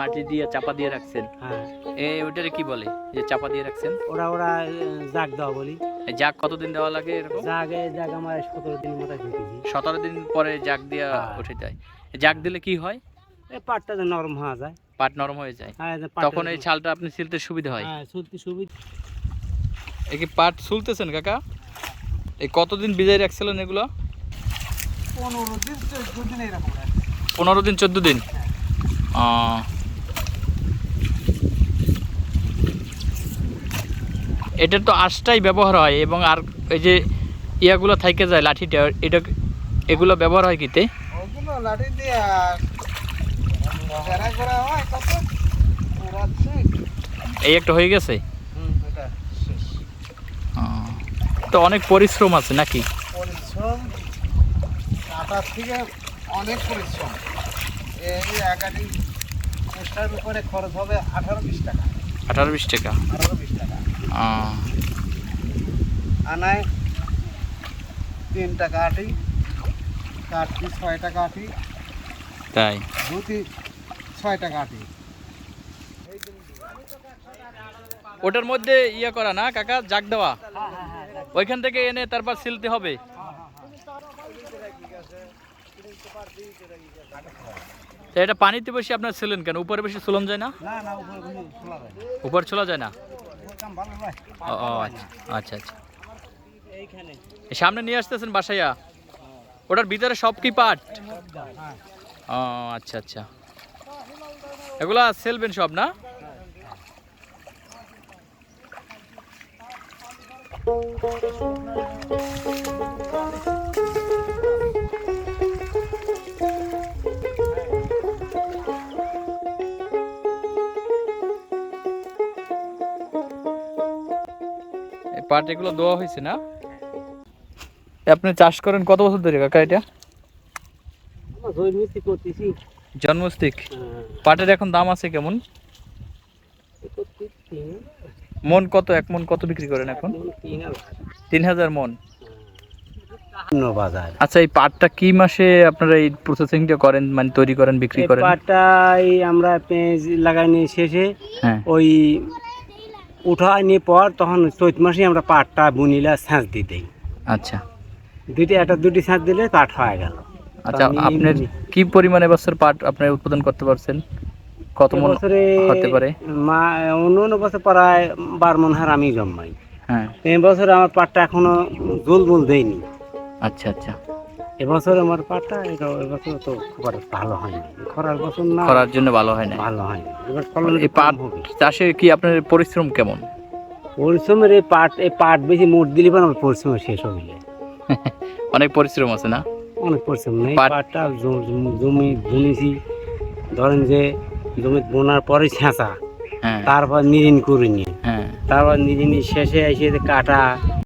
মাটি দিয়ে চাপা দিয়ে রাখছেন। হ্যাঁ। এ ওটারে কি বলে? যে চাপা দিয়ে রাখছেন? ওরা ওরা জাগ দেওয়া বলি। এই জাগ কতদিন দেওয়া লাগে এরকম? জাগে জাগ আমার সতেরো দিন মতো ঢুকেছি সতেরো দিন পরে জাগ দিয়া হ্যাঁ। উঠে যায়। জাগ দিলে কি হয়? এই পাটটা যে নরম হওয়া যায়। পাট নরম হয়ে যায়। হ্যাঁ, এই তখন এই ছালটা আপনি ছিলতে সুবিধা হয়? হ্যাঁ সত্যি সুবিধা। এই কি পাট শুলতেছেন কাকা? এই কতদিন বিজায় রাখছিলেন এগুলো? পনেরো দিন চোদ্দ দিন এরকম পনেরো দিন চোদ্দ দিন? এটার তো আঁশটাই ব্যবহার হয় এবং আর এই যে ইয়াগুলো থাইকে যায় লাঠিটা এটা এগুলো ব্যবহার হয় কিতে? ওগুলো লাঠি দিয়ে যারা করা হয় কত রাখছে এই একটা হয়ে গেছে। তো অনেক পরিশ্রম আছে নাকি? পরিশ্রম কাটার থেকে অনেক পরিশ্রম। এই একাধিক পোস্টার উপরে খরচ হবে আঠারো বিশ টাকা। আঠারো বিশ টাকা। আঠারো বিশ। আনায় তিন টাকা আটি কাঠি ছয় টাকা আটি তাই। ধুতি ছয় টাকা আটি ওটার মধ্যে ইয়ে করা না কাকা? জাগ দেওয়া? ওইখান থেকে এনে তারপর সিলতে হবে। এটা পানিতে বেশি আপনার ছিলেন কেন? উপরে বেশি চলন যায় না। উপরে ছোলা যায় না? ও ও, আচ্ছা আচ্ছা আচ্ছা। এই সামনে নিয়ে আসতেছেন বাসাইয়া? ওটার ভিতরে সব কি পাট হ্যাঁ ও আচ্ছা আচ্ছা। এগুলা সেলবেন সব না? এই পাট এগুলো দেওয়া হয়েছে না? আপনি চাষ করেন কত বছর ধরে কাকা এটা? জন্মস্তিক হ্যাঁ, পাটের এখন দাম আছে কেমন? মন কত এক মন কত বিক্রি করেন এখন? তিন হাজার। তিন হাজার মন। বাজার। আচ্ছা এই পাটটা কি মাসে আপনারা এই প্রসেসিংটা করেন মানে তৈরি করেন বিক্রি করেন? পাটটাই আমরা পেঁয়াজ লাগাইনি শেষে। হ্যাঁ। ওই উঠানি পর তখন চৈত মাসে আমরা পাটটা বুনিলা ছাঁচ দিয়ে দিই। আচ্ছা। দুইটা একটা দুটি ছাঁচ দিলে পাট হয়ে গেল। আচ্ছা আপনার কি পরিমাণে বছর পাট আপনি উৎপাদন করতে পারছেন? কত মন বছরে হতে পারে? মা অন্য অন্য বছর প্রায় বার মন হার আমি জন্মাই। হ্যাঁ। এই বছর আমার পাটটা এখনও জল বল দেয়নি আচ্ছা আচ্ছা। এবছর আমার পাটটা এটা এবছর তো খুব একটা ভালো হয়নি। খরার বছর না করার জন্য ভালো হয় না ভালো হয়নি। এবার ফলন এই পাট হবে। চাষে কি আপনার পরিশ্রম কেমন? পরিশ্রমের এই পাট এই পাট বেশি মোট দিলে পর আমার পরিশ্রম শেষ যায় অনেক পরিশ্রম আছে না? অনেক পরিশ্রম নেই। পাটটা জমি বুনেছি। ধরেন যে জমি বোনার পরে ছেঁচা। হ্যাঁ। তারপর নিরিন করে নিয়ে হ্যাঁ। তারপর নিরিনি শেষে এসে কাটা